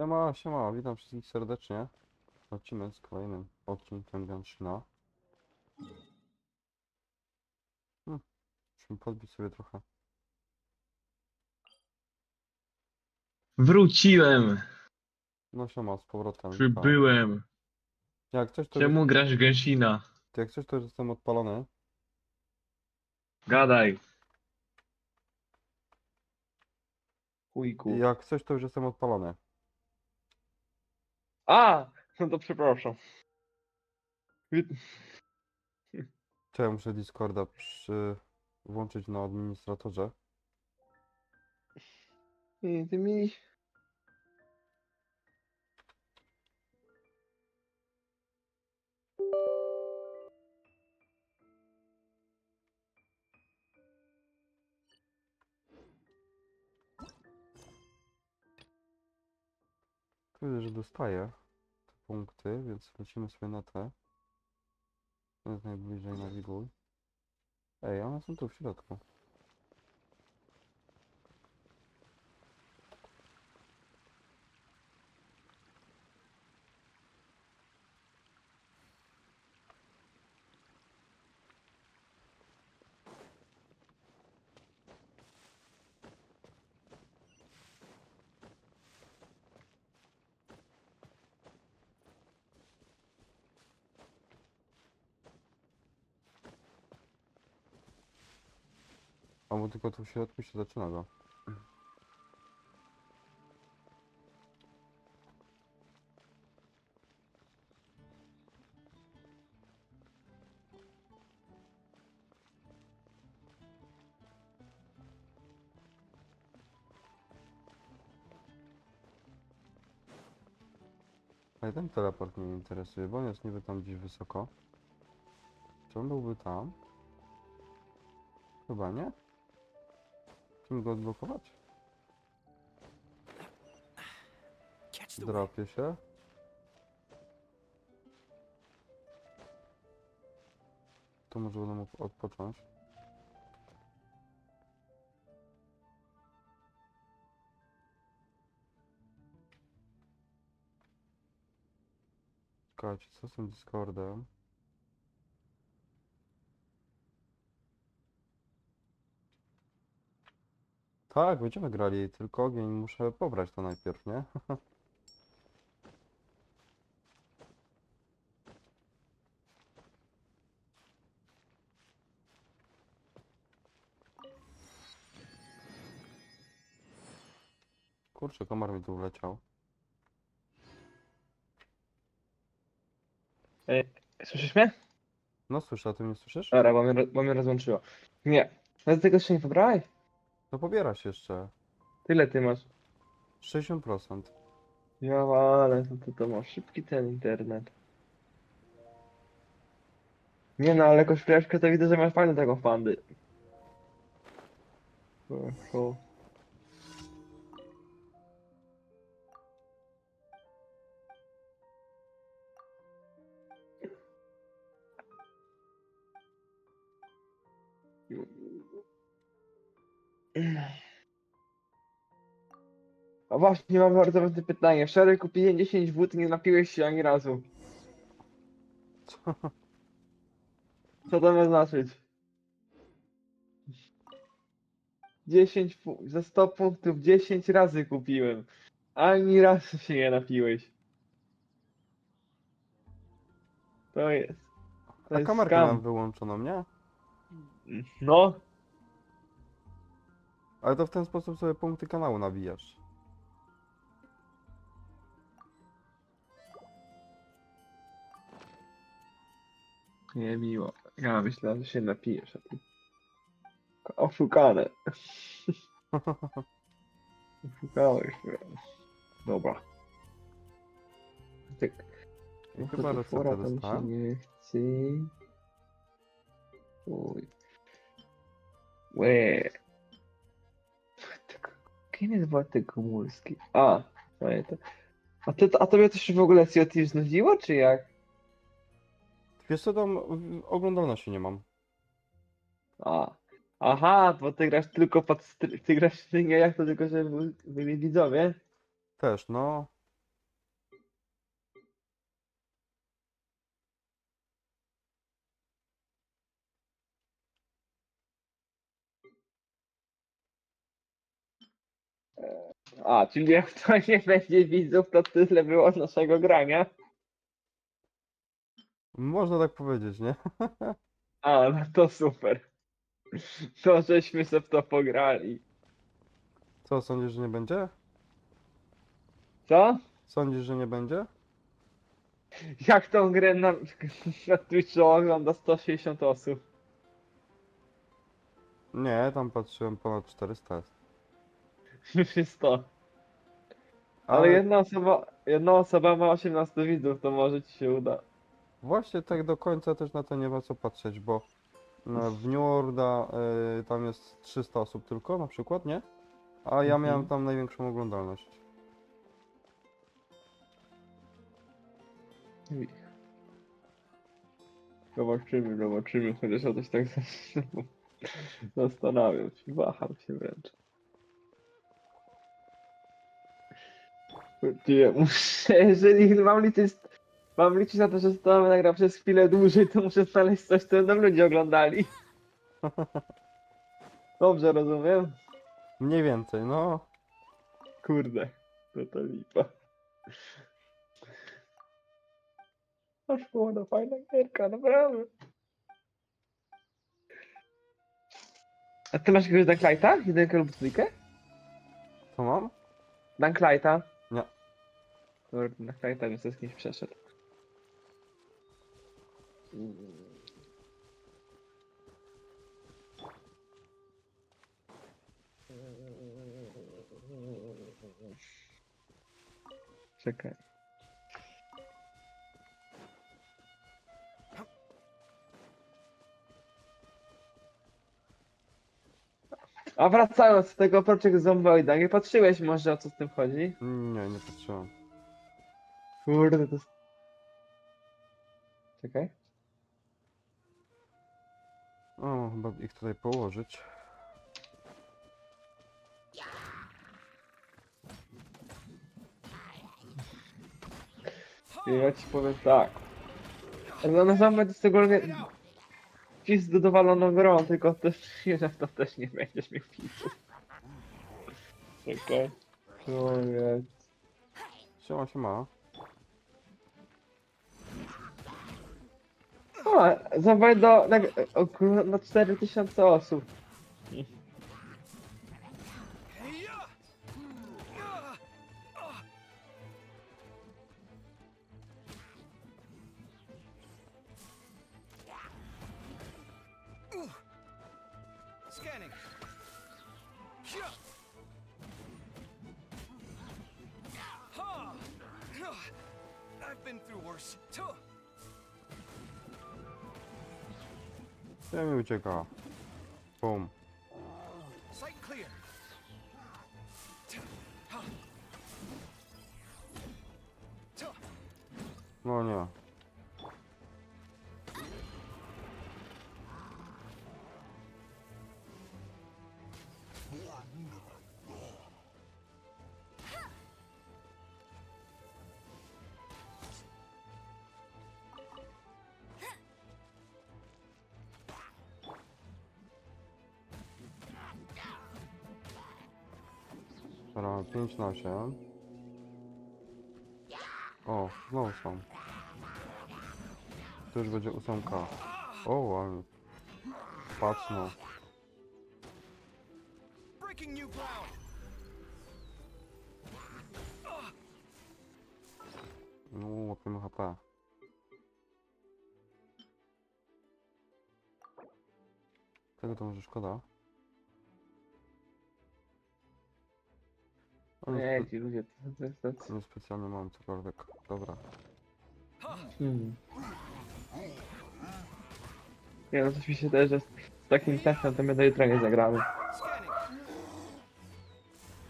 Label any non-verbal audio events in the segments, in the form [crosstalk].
Siema, siema, witam wszystkich serdecznie. Lecimy z kolejnym odcinkiem Ganshina. Hmm, musimy podbić sobie trochę. Wróciłem! No siema, z powrotem. Przybyłem! Jak coś to, Czemu grasz w Genshin? jak coś to już jestem odpalony. Gadaj! Chujku. Jak coś to już jestem odpalony. A! No to przepraszam. To ja muszę Discorda przy... włączyć na administratorze. I ty mi... Widzę, że dostaję punkty, więc lecimy sobie na te. To jest najbliżej nawiguj. Ej, one są tu w środku. A bo tylko tu w środku się zaczyna go. Ale ten teleport mnie interesuje, bo on jest niby tam gdzieś wysoko. Czy on byłby tam? Chyba nie? Musimy go odblokować? Drapie się. To może będę mógł odpocząć. Czekajcie, co z tym Discordem? Tak, będziemy grali, tylko ogień muszę pobrać to najpierw, nie? [laughs] Kurczę, komar mi tu wleciał. Ej, słyszysz mnie? No słyszę, a ty mnie słyszysz? Dobra, bo mnie, bo mnie rozłączyło. Nie. No tego jeszcze nie pobrałeś? No pobiera się jeszcze. Tyle ty masz. 60%. Ja, ale to, to, to masz szybki ten internet. Nie no, ale jakoś fleszkę to widzę, że masz fajne taką fandy. A właśnie, mam bardzo ważne pytanie. Wczoraj kupiłem 10 wód, nie napiłeś się ani razu. Co? Co to ma znaczyć? 10 pu- za 100 punktów 10 razy kupiłem. Ani razu się nie napiłeś. To jest. To A jest kamerkę skam. mam wyłączoną, nie? No, Ale to w ten sposób sobie punkty kanału nabijasz. nie miło. Ja myślałem, że się napijesz, a ty. Oszukane. [laughs] Oszukałeś mnie. Dobra. Tak. Trochę chyba receptę dostałem. nie chce. Ue. Łe. Kim jest Wojtek Gomulski? A, pamiętam. A, ty, a tobie to się w ogóle COT znudziło, czy jak? Wiesz co tam, oglądalności nie mam. A. Aha, bo ty grasz tylko pod ty grasz nie jak to tylko, że by- byli widzowie. Też, no. A, czyli jak [laughs] to nie będzie widzów, to tyle było z naszego grania. Można tak powiedzieć, nie? [laughs] A, no to super. To żeśmy se w to pograli. Co, sądzisz, że nie będzie? Co? Sądzisz, że nie będzie? Jak tą grę na, [laughs] na Twitchu ogląda 160 osób? Nie, tam patrzyłem ponad 400 jest. [laughs] Jest to. Ale jedna osoba, jedna osoba ma 18 widzów, to może ci się uda. Właśnie tak do końca też na to nie ma co patrzeć, bo no, w New Orda y, tam jest 300 osób tylko na przykład, nie? A ja Mhm. miałem tam największą oglądalność. Zobaczymy, zobaczymy, chociaż o coś tak [laughs] zastanawiam się, waham się wręcz. Nie, muszę, jeżeli mam liczyć, mam liczyć na to, że stałem nagra przez chwilę dłużej, to muszę znaleźć coś, co będą ludzie oglądali. [laughs] Dobrze rozumiem? Mniej więcej, no. Kurde, to to lipa. Aż była to fajna gierka, naprawdę. A ty masz jakiegoś Dunklighta? Jedynkę lub dwójkę? Co mam? Dunklighta? Kurde, Dunklighta mi z kimś przeszedł. Czekaj. A wracając do tego Project Zomboida, nie patrzyłeś może o co z tym chodzi? Nie, nie patrzyłem. Kurde, to... jest- Czekaj. O, chyba ich tutaj położyć. I ja ci powiem tak. No na jest ogólnie... Ci z dowaloną grą, tylko też nie, że to też nie będziesz miał widzów. Czekaj. Człowiek. Siema, siema. O, Zombie do... Na, o, kurwa, na 4000 osób. Through worse. Ja mi ucieka. Bum. 5 na 8. O, znowu są. To już będzie ósemka. O, ale... Patrz no. No, łapiemy HP. Tego to może szkoda. Nie, spe- ci ludzie, to, to jest... To jest... nie specjalnie mam cokolwiek. Dobra. Hmm. Nie no, coś mi się wydaje, że z z takim testem to my do jutra nie zagramy.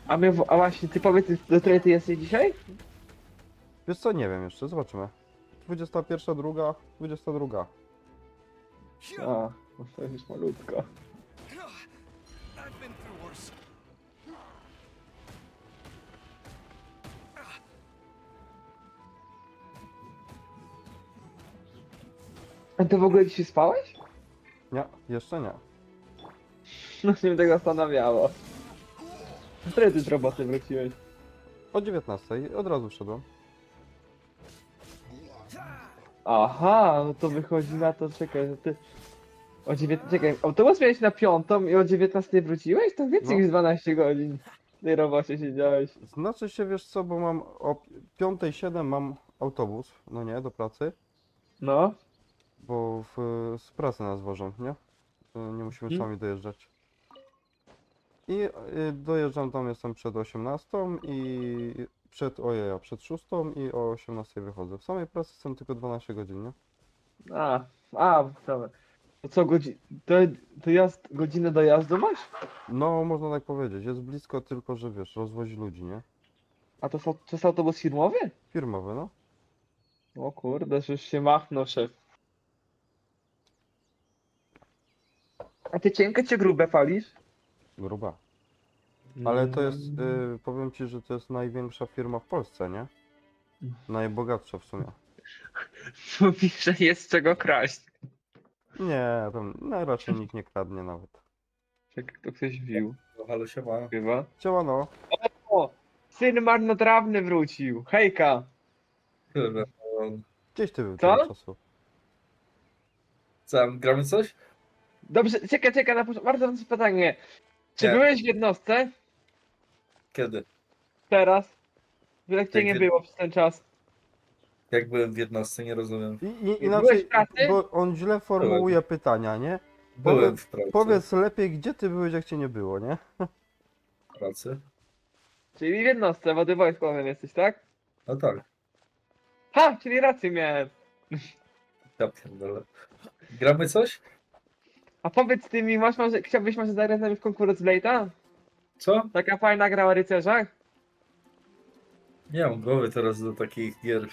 A my, w- a właśnie, ty powiedz, do której ty jesteś dzisiaj? Wiesz co, nie wiem jeszcze, zobaczymy. 21, druga, 22. A, no to już malutko. A ty w ogóle dzisiaj spałeś? Nie, jeszcze nie. No się mnie tak zastanawiało. Wtedy ty z roboty wróciłeś. O 19 od razu szedłem. Aha, no to wychodzi na to, czekaj, że ty... O 19, czekaj, autobus miałeś na piątą i o 19 wróciłeś? To więcej No. niż 12 godzin w tej robocie siedziałeś. Znaczy się, wiesz co, bo mam o 5.07 mam autobus, no nie, do pracy, No. Bo w, z pracy nas wożą, nie? Nie musimy Mhm. sami dojeżdżać. I y, dojeżdżam tam, jestem przed 18 i przed, ojeja, przed 6 i o 18 wychodzę. W samej pracy jestem tylko 12 godzin, nie? A, a, dobra. To co, godzi... to, to jazd... godzinę dojazdu masz? No, można tak powiedzieć, jest blisko, tylko że wiesz, rozwozi ludzi, nie? A to, są- to jest autobus firmowy? Firmowy, no. O kurde, że już się machnął szef. A ty cienkie czy grube palisz? Gruba. Ale to jest, Mm. y, powiem ci, że to jest największa firma w Polsce, nie? Najbogatsza w sumie. [laughs] Mówisz, że jest czego kraść. Nie, tam no, raczej nikt nie kradnie nawet. Jak to ktoś wił, No, halo, siema. chyba. Działano. O! Syn marnotrawny wrócił. Hejka! No, Gdzieś ty był Co? tego czasu. Co, gramy coś? Dobrze, czekaj, czekaj, na początku. Bardzo ważne pytanie. Czy Nie. byłeś w jednostce Kiedy? teraz? Jak cię Tak, nie było przez ten czas? Jak byłem w jednostce, nie rozumiem. I, i, byłeś inaczej, w pracy? bo on źle formułuje pytania, nie? Byłem w pracy. Powiedz lepiej, gdzie ty byłeś, jak cię nie było, nie? W pracy? Czyli w jednostce, bo ty wojskowym jesteś, tak? No tak, Ha, czyli rację miałem. ja pierdolę. Gramy coś? A powiedz ty mi, masz może, chciałbyś może zagrać z nami w konkurs Blade'a? Co? Taka fajna gra o rycerzach? Nie mam głowy teraz do takich gier.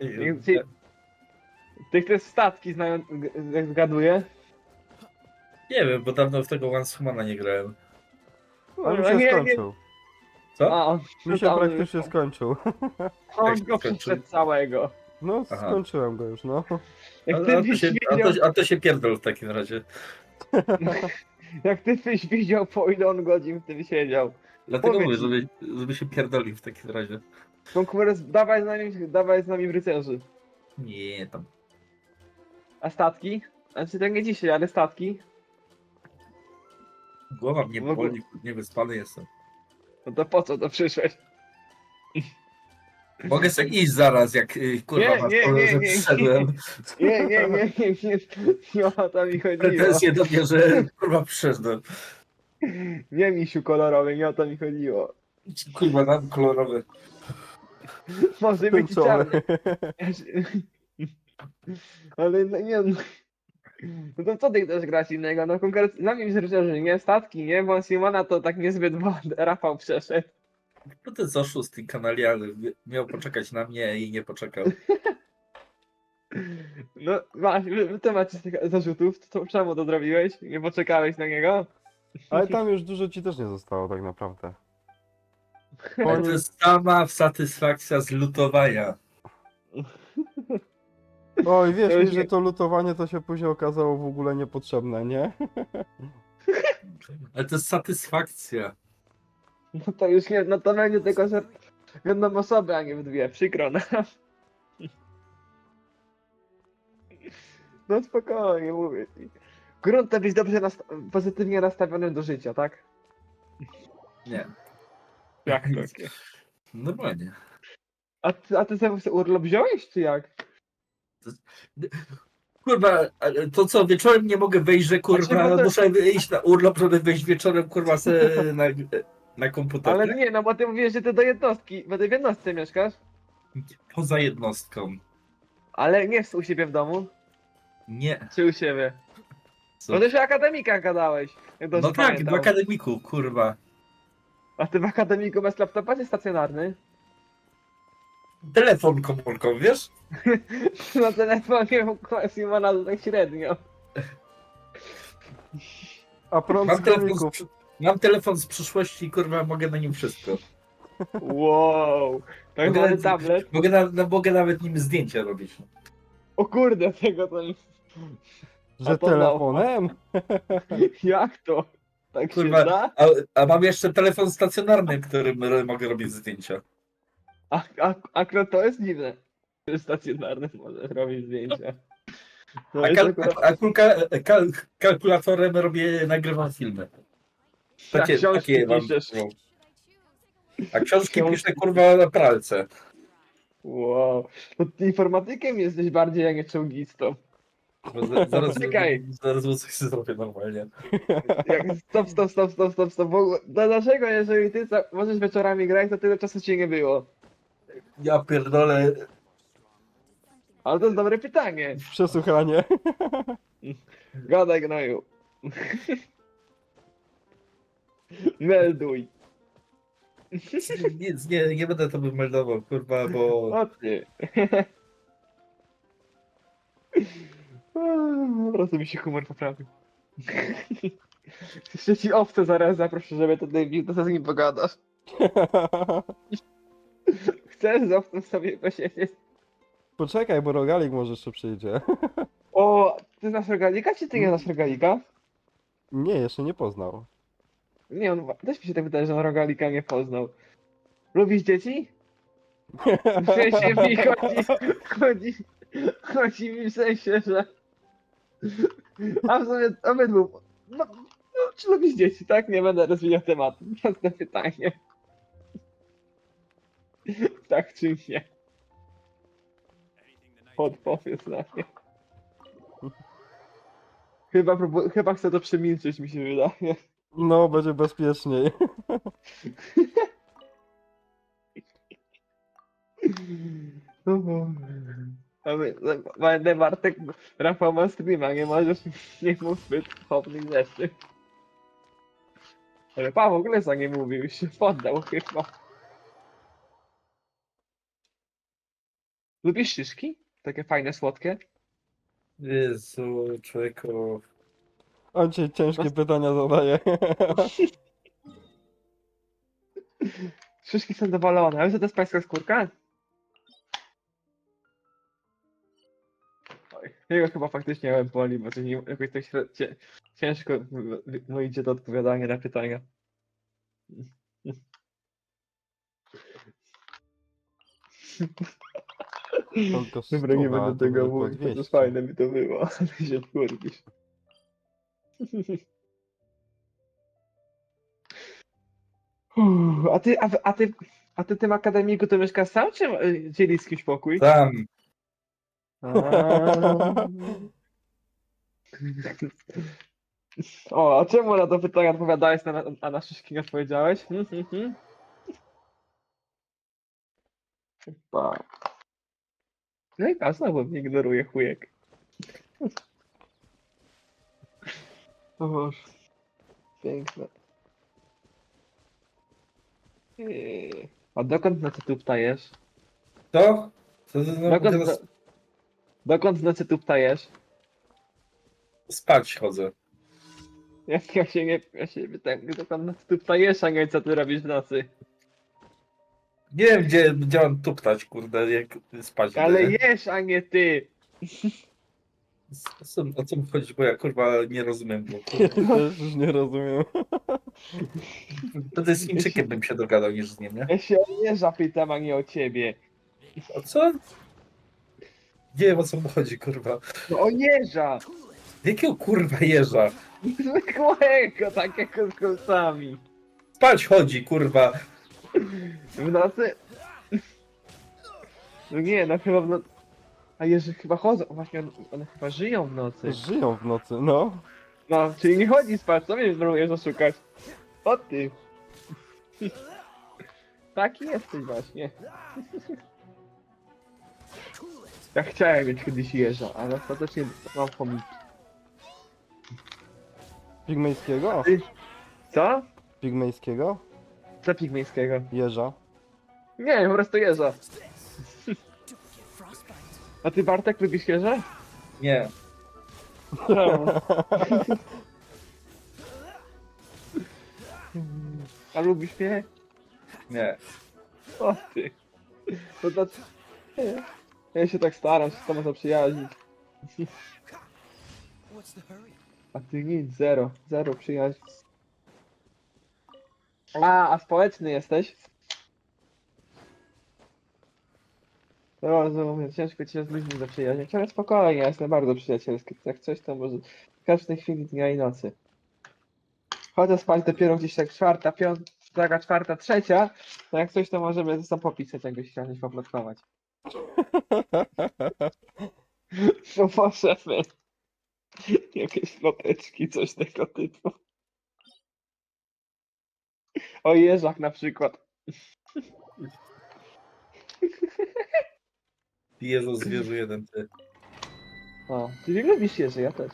I- ci- Ty chcesz statki znają, jak zgaduję? Nie wiem, bo dawno w tego Once nie grałem. Mi Ale się nie, nie. skończył. Co? A, on, Mi się praktycznie skończył. on go przeszedł całego. No, Aha. skończyłem go już, no. Jak A, ty a, to byś się, a, wiedział, to, a to się pierdol w takim razie. [laughs] jak ty byś wiedział po ile on godzin w tym siedział. Dlatego Powiedz mówię, żeby, żeby się pierdolił w takim razie. Konkurs, dawaj z nami, dawaj z nami w rycerzy. Nie, tam. A statki? Znaczy to nie dzisiaj, ale statki? Głowa mnie boli, niewyspany jestem. No to po co to przyszłeś? Mogę sobie iść zaraz, jak y, kurwa Nie, masz nie, powiem, nie, że nie, przyszedłem. [laughs] Nie, nie, nie, nie, nie, nie o to mi chodziło. Pretensje do mnie, że kurwa przyszedłem. Nie misiu kolorowy, nie o to mi chodziło. Kurwa, nam kolorowy. Może być czarny. [laughs] Ale no, nie no. No to co ty chcesz grać innego? No konkretnie dla mnie rycerzy, nie? Statki, nie? Bo Simona to tak niezbyt Rafał przeszedł. No to jest oszust i kanaliany. Miał poczekać na mnie i nie poczekał. [laughs] No wy to macie tych zarzutów, to, czemu to zrobiłeś? Nie poczekałeś na niego? Ale tam już dużo ci też nie zostało tak naprawdę. Ale to [laughs] jest sama satysfakcja z lutowania. [laughs] Oj, wiesz To mi, już że nie- to lutowanie to się później okazało w ogóle niepotrzebne, nie? Ale to jest satysfakcja. No to już nie, no to będzie tylko, że w jedną osobę, a nie w dwie. Przykro nam. No spokojnie, mówię ci. Grunt to być dobrze nasta- pozytywnie nastawionym do życia, tak? Nie. Jak takie? Normalnie. A ty, a ty sobie urlop wziąłeś, czy jak? Kurwa, to co, wieczorem nie mogę wejść, że kurwa, Znaczy, bo to- muszę iść na urlop, żeby wejść wieczorem, kurwa, se na, na komputer. Ale nie, no bo ty mówisz, że ty do jednostki, bo ty w jednostce mieszkasz. Poza jednostką. Ale nie u siebie w domu, Nie. czy u siebie? Co? Bo ty się o akademikach gadałeś. jak dobrze No tak, pamiętam. w akademiku, kurwa. A ty w akademiku bez laptopa czy stacjonarny? Telefon komórką, wiesz? [laughs] Na telefonie Simona to tak średnio. A prąd Mam z telefon z, komików. przy- mam telefon z przyszłości, kurwa, mogę na nim wszystko. Wow. Tak Mogę nawet- tablet. Mogę, na, no, mogę nawet nim zdjęcia robić. O kurde, tego to nie... Że A to telefonem? [laughs] Jak to? Tak Kurwa. się da? A, a mam jeszcze telefon stacjonarny, którym mogę robić zdjęcia. A, a, akurat to jest dziwne. że Stacjonarny może robić zdjęcia. A, kal, akurat- a kulka, kal, kalkulatorem robię, nagrywam filmy. A Takie, książki takie mam. piszesz. no. A książki piszę kurwa na pralce. Wow. No ty informatykiem jesteś bardziej, a nie czołgistą. Bo za- Zaraz, [laughs] Czekaj. zaraz mu coś zrobię normalnie. [laughs] Jak, stop, stop, stop, stop, stop, stop. W ogóle, no dlaczego, jeżeli ty możesz wieczorami grać, to tyle czasu cię nie było? Ja pierdolę. Ale to jest dobre pytanie. Przesłuchanie. Gadaj, gnoju. [laughs] Melduj. Nic, nie, nie będę to meldował, kurwa, bo. [laughs] O ty. Po prostu mi się humor poprawił. Jeszcze ci owce zaraz zaproszę, żeby tutaj bił, to z nim pogadasz. [laughs] Chcesz z owcą sobie posiedzieć? Poczekaj, bo rogalik może jeszcze przyjdzie. [laughs] O, ty znasz rogalika, czy ty nie znasz rogalika? Nie, jeszcze nie poznał. Nie, on też mi się tak wydaje, że on rogalika nie poznał. Lubisz dzieci? W sensie mi [laughs] chodzi, chodzi, chodzi mi w sensie, że... A w sumie obydwu... No, no, czy lubisz dzieci, tak? Nie będę rozwijał tematu. Proste pytanie. Tak czy nie? Odpowiedz na nie. Chyba, próbu- chyba chcę to przemilczyć, mi się wydaje. No, będzie bezpieczniej. Mamy- Będę Bartek, Rafał ma streama, nie możesz nie mów zbyt pochopnych rzeczy. Ale Paweł Glesa nie mówił, już się poddał chyba. Lubisz szyszki? Takie fajne, słodkie? Jezu, człowieku. On ci ciężkie pytania zadaje. [laughs] Szyszki są dowolone, ale to jest pańska skórka? Oj, jego chyba faktycznie boli, bo to nie, jakoś tak śre- cie, ciężko m- m- mu idzie to odpowiadanie na pytania. Dobra, nie będę tego mówić, to 200. fajne by to było, [laughs] ale się wkurwisz. Uff, A ty, a, a ty, a ty tym akademiku to mieszkasz sam, czy y, dzieli z kimś pokój? Aaaa. O, a czemu na to pytanie odpowiadałeś, na- a na szyszki nie odpowiedziałeś? Hmm, hmm, hmm. Chyba. No i znowu mnie ignoruje chujek. O Boże. Piękne. Eee. A dokąd na co tu ptajesz? To? To, to, no, Dokąd, teraz na... dokąd nocy tu ptajesz? spać chodzę. Ja, ja się nie, ja się pytam, dokąd w nocy tu ptajesz, a nie co ty robisz w nocy? Nie wiem, gdzie, gdzie mam tuptać, kurde, jak spać. Ale idę. jesz, a nie ty! O co, o co mi chodzi, bo ja kurwa nie rozumiem. Bo, Ja też już nie rozumiem. wtedy z Chińczykiem bym się dogadał niż z nim, nie? Ja się o jeża pytam, a nie o ciebie. O co? Nie wiem o co mu chodzi, kurwa. No o jeża! Jakiego kurwa jeża? Zwykłego, takiego z kolcami. Spać chodzi, kurwa. W nocy... No nie, no chyba w nocy... A jeży chyba chodzą, właśnie one, one chyba żyją w nocy. Żyją w nocy, no. No, czyli nie chodzi spać, co mnie próbujesz oszukać? O ty! Taki jesteś właśnie. Ja chciałem mieć kiedyś jeża, ale ostatecznie mam chomiki. Pigmejskiego? Co? Pigmejskiego? Co pigmejskiego? Jeża. Nie, po prostu jeża. A ty Bartek lubisz jeża? Nie. A lubisz mnie? Nie. O ty. To... Nie. Ja się tak staram się z tobą zaprzyjaźnić. A ty nic, zero. Zero przyjaźni. A, a społeczny jesteś? Rozumiem, ciężko cię z ludźmi zaprzyjaźnić, ale spokojnie, ja jestem bardzo przyjacielski. Jak coś, to może w każdej chwili dnia i nocy. Chodzę spać dopiero gdzieś tak czwarta, piąta, czwarta, trzecia, to jak coś, to możemy ze sobą popisać, jakbyś chciał coś poplotkować. [laughs] No możemy. Jakieś ploteczki, coś tego typu. O jeżach na przykład. Jezu, zwierzę jeden ty. O, ty nie lubisz jeży, ja też.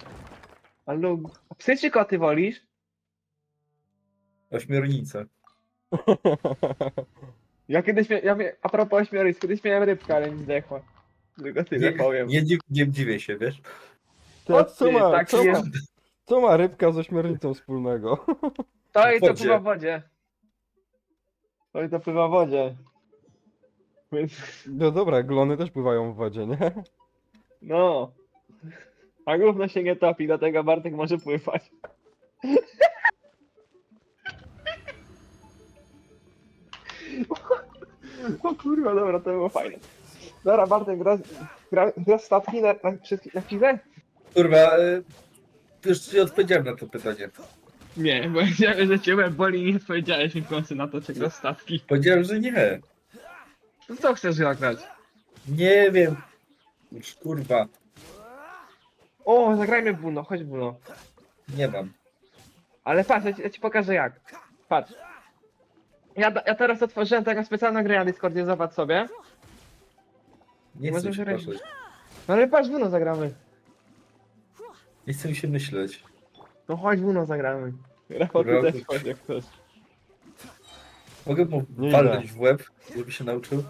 A lub... A Psy czy koty wolisz? Ośmiornica. Ja kiedyś mia... ja mia... A propos ośmiornic, kiedyś miałem rybkę, ale mi zdechła. Tylko tyle Nie, powiem. nie, dziw, nie dziwię się, wiesz? O co, ty, ma, tak co, ma, jest. co ma rybka z ośmiornicą wspólnego? To i to wodzie. pływa w wodzie. To i to pływa w wodzie. Więc, No dobra, glony też pływają w wodzie, nie? no. A gówno się nie topi, dlatego Bartek może pływać. O kurwa, dobra, to było fajne. Dobra, Bartek, gra, gra, gra statki na, na, wszystkich- na chwilę? Kurwa, y, już nie odpowiedziałem na to pytanie. Nie, bo chciałem, że cię boli i nie odpowiedziałeś mi w końcu na to, czy gra statki. Powiedziałem, że nie. To co chcesz zagrać? Nie wiem. Już kurwa, O, zagrajmy w Buno, chodź Buno. nie mam. Ale patrz, ja ci, ja ci pokażę jak. Patrz. Ja, da- ja teraz otworzyłem taką specjalną grę na Discordzie, zobacz sobie. Nie chcę się grać. patrzeć. No ale patrz, Buno zagramy. Nie chcę mi się myśleć. No chodź, Buno zagramy. Rafał, ty też chodź jak chcesz. Mogę mu Nie walnąć w łeb, żeby się nauczył?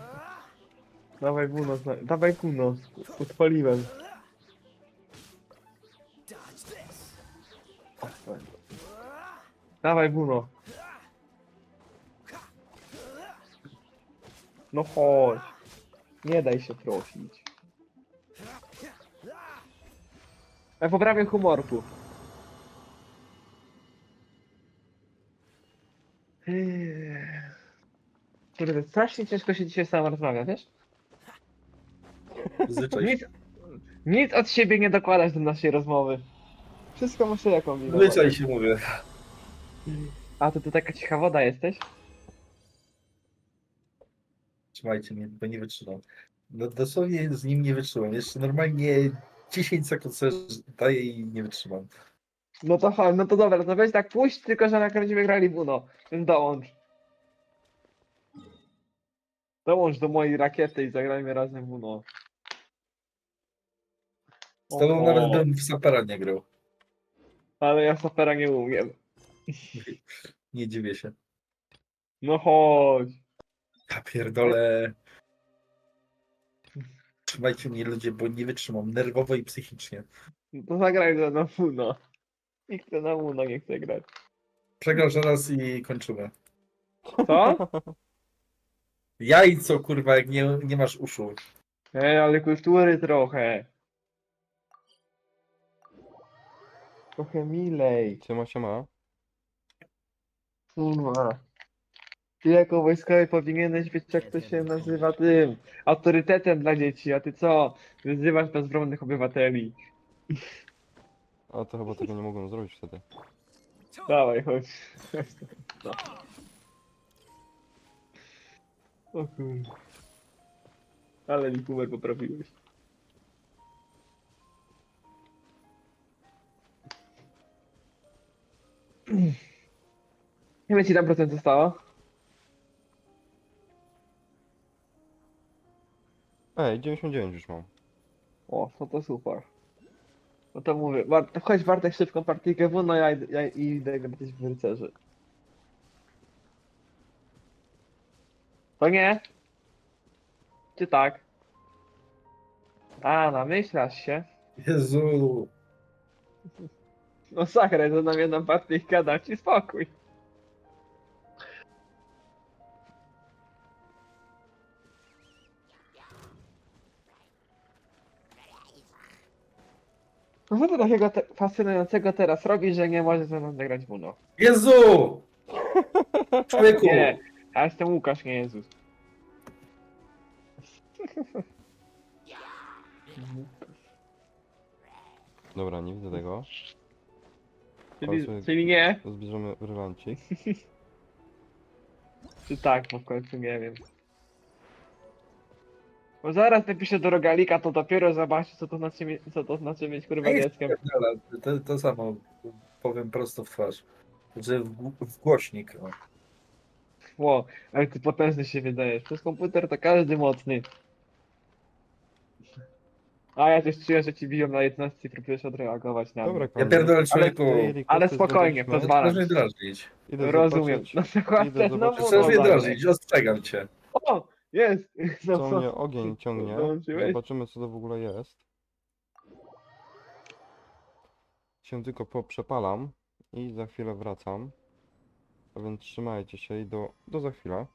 Dawaj zna- dawaj Buno, odpaliłem. Dawaj Buno. No chodź. Nie daj się prosić. Ja poprawię humorku. Eee. Kurde, strasznie ciężko się dzisiaj sam rozmawia, wiesz? Nic, nic od siebie nie dokładać do naszej rozmowy. Wszystko muszę ja kombinować. Zwyczaj się mówię. A to ty taka cicha woda jesteś? Trzymajcie mnie, bo nie wytrzymam. No dosłownie z nim nie wytrzymam. Jeszcze normalnie 10 sekund sobie daję i nie wytrzymam. No to chodź, no to dobra, to weź tak puść, tylko że na będziemy grali w Uno. Więc dołącz. Dołącz do mojej rakiety i zagrajmy razem w Uno. Z tobą O, nawet bym w sapera nie grał. Ale ja sapera nie umiem. Nie dziwię się. No chodź. Ja pierdolę. Trzymajcie mnie ludzie, bo nie wytrzymam nerwowo i psychicznie. No to zagraj mną w Uno. Nikt na Uno nie chce grać. Przegrasz raz i kończymy. Co? [laughs] Jajco, kurwa, jak nie, nie masz uszu. Ej, ale kultury trochę. Trochę milej. Siema, siema. Kurwa. Ty jako wojskowy powinieneś być, jak to się nazywa tym, autorytetem dla dzieci, a ty co? Wyzywasz bezbronnych obywateli. A to chyba tego nie mogłem zrobić wtedy. Dawaj, chodź. No. O kurwa. Ale mi numer poprawiłeś. Ile ci tam procent zostało? Ej, 99 już mam. O, no to super. No to mówię, Bart, to chodź Bartek szybką partyjkę w no ja, idę- ja idę grać w rycerzy. To nie? Czy tak? A, namyślasz się? Jezu. No zagraj to nam jedną partyjkę, dam ci spokój. No co ty takiego te fascynującego teraz robisz, że nie możesz ze mną zagrać w Uno? Jezu! [laughs] Człowieku! Nie, ja jestem Łukasz, nie Jezus. Dobra, nie widzę tego. Czyli, czyli nie, To zbierzemy rylancik. czy tak, bo w końcu nie wiem. Bo zaraz napiszę do rogalika, to dopiero zobaczy, co to znaczy, mie- co to znaczy mieć kurwa Ej, dzieckiem. To, to samo powiem prosto w twarz. Że w, gł- w głośnik. O. Ło, ale ty potężny się wydajesz. Przez komputer to każdy mocny. A ja też czuję, że ci biją na 11 i próbujesz odreagować na Dobra, mnie. Ja pierdolę człowieku. Ale spokojnie, pozwalam. Możesz mnie drażnić. Idę Rozumiem. No idę znowu zobaczyć, Chcesz mnie no, drażnić, ostrzegam cię. O, jest! [laughs] No, co co? mnie ogień ciągnie. Zobaczymy co to w ogóle jest. Się tylko poprzepalam i za chwilę wracam. A więc trzymajcie się i do, do za chwilę.